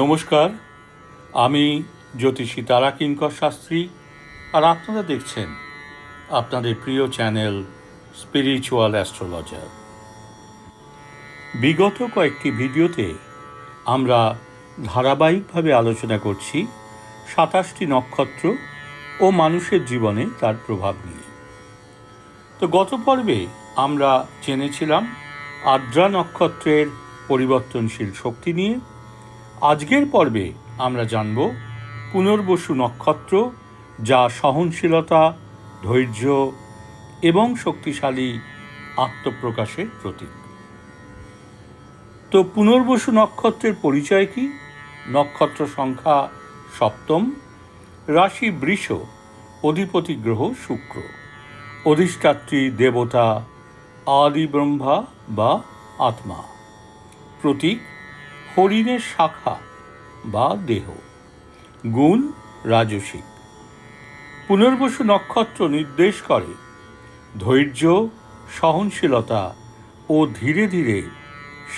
নমস্কার, আমি জ্যোতিষী তারা কিঙ্কর শাস্ত্রী, আর আপনারা দেখছেন আপনাদের প্রিয় চ্যানেল স্পিরিচুয়াল অ্যাস্ট্রোলজার। বিগত কয়েকটি ভিডিওতে আমরা ধারাবাহিকভাবে আলোচনা করছি সাতাশটি নক্ষত্র ও মানুষের জীবনে তার প্রভাব নিয়ে। তো গত পর্বে আমরা জেনেছিলাম আদ্রা নক্ষত্রের পরিবর্তনশীল শক্তি নিয়ে আজকের পর্বে আমরা জানব পুনর্বসু নক্ষত্র, যা সহনশীলতা, ধৈর্য এবং শক্তিশালী আত্মপ্রকাশের প্রতীক। তো পুনর্বসু নক্ষত্রের পরিচয় কি? নক্ষত্র সংখ্যা সপ্তম, রাশি বৃষ, অধিপতি গ্রহ শুক্র। অধিষ্ঠাত্রী দেবতা আদি ব্রহ্মা বা আত্মা। প্রতীক হরিণের শাখা বা দেহ। গুণ রাজসিক। পুনর্বসু নক্ষত্র নির্দেশ করে, ধৈর্য, সহনশীলতা ও ধীরে ধীরে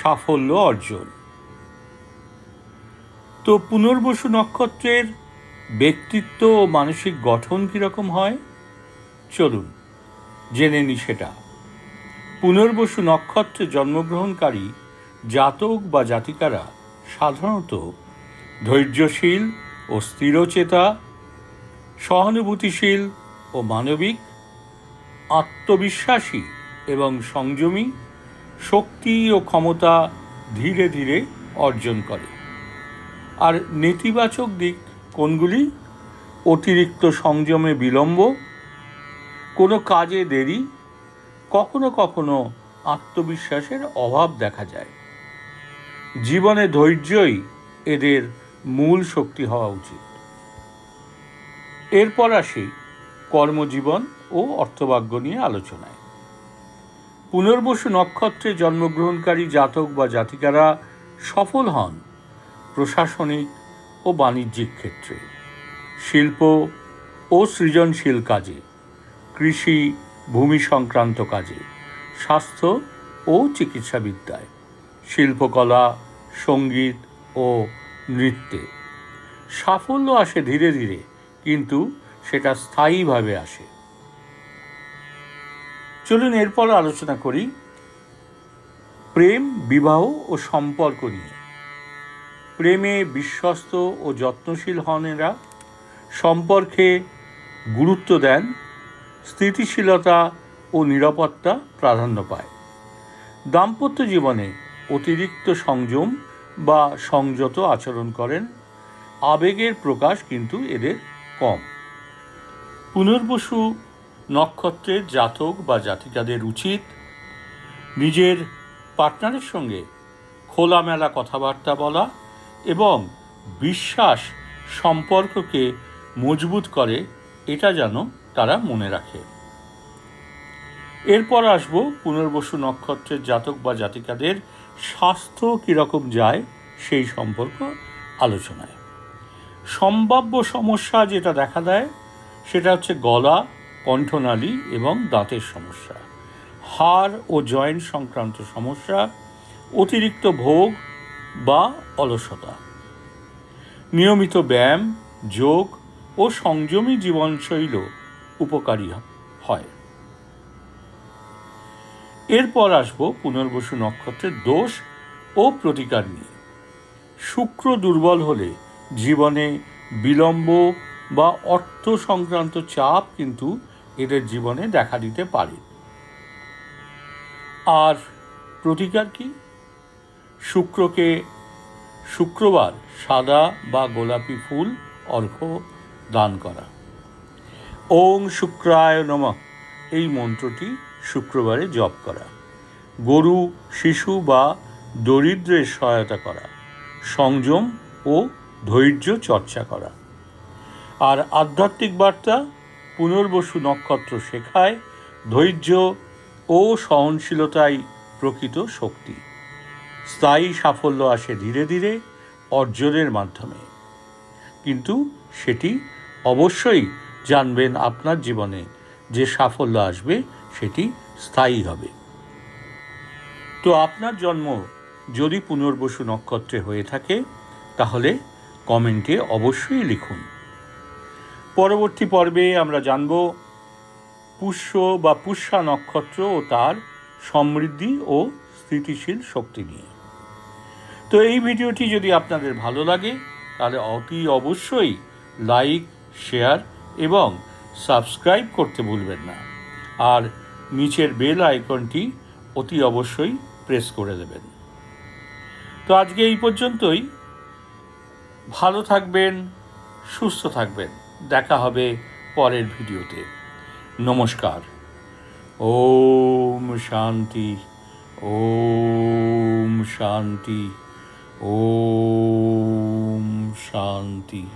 সাফল্য অর্জন। তো পুনর্বসু নক্ষত্রের ব্যক্তিত্ব ও মানসিক গঠন কীরকম হয়? চলুন, জেনে নি সেটা। পুনর্বসু নক্ষত্রে জন্মগ্রহণকারী জাতক বা জাতিকারা সাধারণত ধৈর্যশীল ও স্থিরচেতা, সহানুভূতিশীল ও মানবিক, আত্মবিশ্বাসী এবং সংযমী শক্তি ও ক্ষমতা ধীরে ধীরে অর্জন করে। আর নেতিবাচক দিক কোনগুলি? অতিরিক্ত সংযমে বিলম্ব, কোনো কাজে দেরি, কখনো কখনো আত্মবিশ্বাসের অভাব দেখা যায়। জীবনে ধৈর্যই এদের মূল শক্তি হওয়া উচিত। এরপর আসি কর্মজীবন ও অর্থভাগ্য নিয়ে আলোচনায়। পুনর্বসু নক্ষত্রে জন্মগ্রহণকারী জাতক বা জাতিকারা সফল হন প্রশাসনিক ও বাণিজ্যিক ক্ষেত্রে। শিল্প ও সৃজনশীল কাজে, কৃষি, ভূমি সংক্রান্ত কাজে, স্বাস্থ্য ও চিকিৎসাবিদ্যায়। শিল্পকলা, সংগীত ও নৃত্যে। সাফল্য আসে ধীরে ধীরে, কিন্তু সেটা স্থায়ীভাবে আসে। চলুন এরপর আলোচনা করি প্রেম, বিবাহ ও সম্পর্ক নিয়ে। প্রেমে বিশ্বস্ত ও যত্নশীল হন এরা। সম্পর্কে গুরুত্ব দেন, স্থিতিশীলতা ও নিরাপত্তা প্রাধান্য পায়। দাম্পত্য জীবনে অতিরিক্ত সংযম বা সংযত আচরণ করেন। আবেগের প্রকাশ কিন্তু এদের কম। পুনর্বসু নক্ষত্রের জাতক বা জাতিকাদের উচিত নিজের পার্টনারের সঙ্গে খোলামেলা কথাবার্তা বলা এবং বিশ্বাস সম্পর্ককে মজবুত করে, এটা যেন তারা মনে রাখে। এরপর আসব পুনর্বসু নক্ষত্রের জাতক বা জাতিকাদের স্বাস্থ্য কীরকম যায় সেই সম্পর্ক আলোচনায়। সম্ভাব্য সমস্যা যেটা দেখা দেয়, সেটা হচ্ছে গলা, কণ্ঠনালী এবং দাঁতের সমস্যা। হাড় ও জয়েন্ট সংক্রান্ত সমস্যা, অতিরিক্ত ভোগ বা অলসতা। নিয়মিত ব্যায়াম, যোগ ও সংযমী জীবনশৈল উপকারী হয়। এরপর আসব পুনর্বসু নক্ষত্রের দোষ ও প্রতিকার নিয়ে। শুক্র দুর্বল হলে জীবনে বিলম্ব বা অর্থ সংক্রান্ত চাপ কিন্তু এদের জীবনে দেখা দিতে পারে। আর প্রতিকার কি? শুক্রকে শুক্রবার সাদা বা গোলাপি ফুল অর্ঘ্য দান করা। ওং শুক্রায় নম। এই মন্ত্রটি শুক্রবারে জপ করা। গরু, শিশু বা দরিদ্রের সহায়তা করা। সংযম ও ধৈর্য চর্চা করা। আর আধ্যাত্মিক বার্তা, পুনর্বসু নক্ষত্র শেখায় ধৈর্য ও সহনশীলতাই প্রকৃত শক্তি। স্থায়ী সাফল্য আসে ধীরে ধীরে অর্জনের মাধ্যমে। কিন্তু সেটি অবশ্যই জানবেন আপনার জীবনে যে সাফল্য আসবে সেটি স্থায়ী হবে। তো আপনার জন্ম যদি পুনর্বসু নক্ষত্রে হয়ে থাকে, তাহলে কমেন্টে অবশ্যই লিখুন। পরবর্তী পর্বে আমরা জানব পুষ্য বা পুষ্যা নক্ষত্র ও তার সমৃদ্ধি ও স্থিতিশীল শক্তি নিয়ে। তো এই ভিডিওটি যদি আপনাদের ভালো লাগে, তাহলে অতি অবশ্যই লাইক, শেয়ার এবং সাবস্ক্রাইব করতে ভুলবেন না। আর নিচের বেল আইকনটি অতি অবশ্যই প্রেস করে দেবেন। তো আজকে এই পর্যন্তই। ভালো থাকবেন, সুস্থ থাকবেন। দেখা হবে পরের ভিডিওতে। নমস্কার। ওম শান্তি ওম শান্তি ওম শান্তি।